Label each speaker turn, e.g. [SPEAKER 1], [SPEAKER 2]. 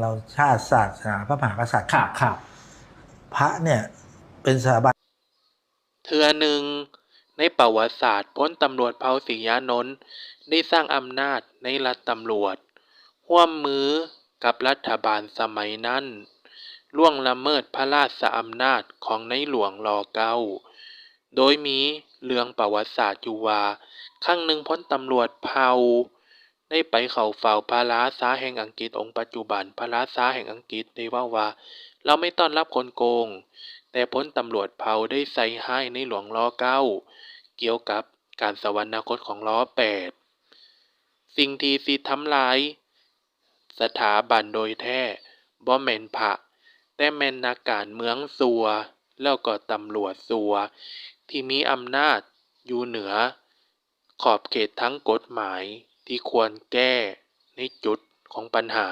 [SPEAKER 1] เราชาติศาสนาพระมหากษัตริย์
[SPEAKER 2] ครับครับ
[SPEAKER 1] พระเนี่ยเป็นสถาบัน
[SPEAKER 3] เทือหนึ่งในประวัติศาสตร์พ้นตำรวจเผาศรียานนท์ได้สร้างอำนาจในรัฐตำรวจร่วมมือกับรัฐบาลสมัยนั้นล่วงละเมิดพระราชอำนาจของในหลวงรอเก้า โดยมีเรื่องประวัติศาสตร์อยู่ว่า ครั้งหนึ่งพ้นตำรวจเผา ได้ไปเข้าเฝ้าพระราชาแห่งอังกฤษองค์ปัจจุบันพระราชาแห่งอังกฤษได้ว่าว่า เราไม่ต้อนรับคนโกง แต่พ้นตำรวจเผาได้ใส่ให้ในหลวงล้อเก้าเกี่ยวกับการสวรรคตของล้อแปดสิ่งที่สิทำลาย สถาบันโดยแท้บ่แม่นพระแต่แม่นนักการเมืองสัว แล้วก็ตำรวจสัว ที่มีอำนาจอยู่เหนือ ขอบเขตทั้งกฎหมาย ที่ควรแก้ในจุดของปัญหา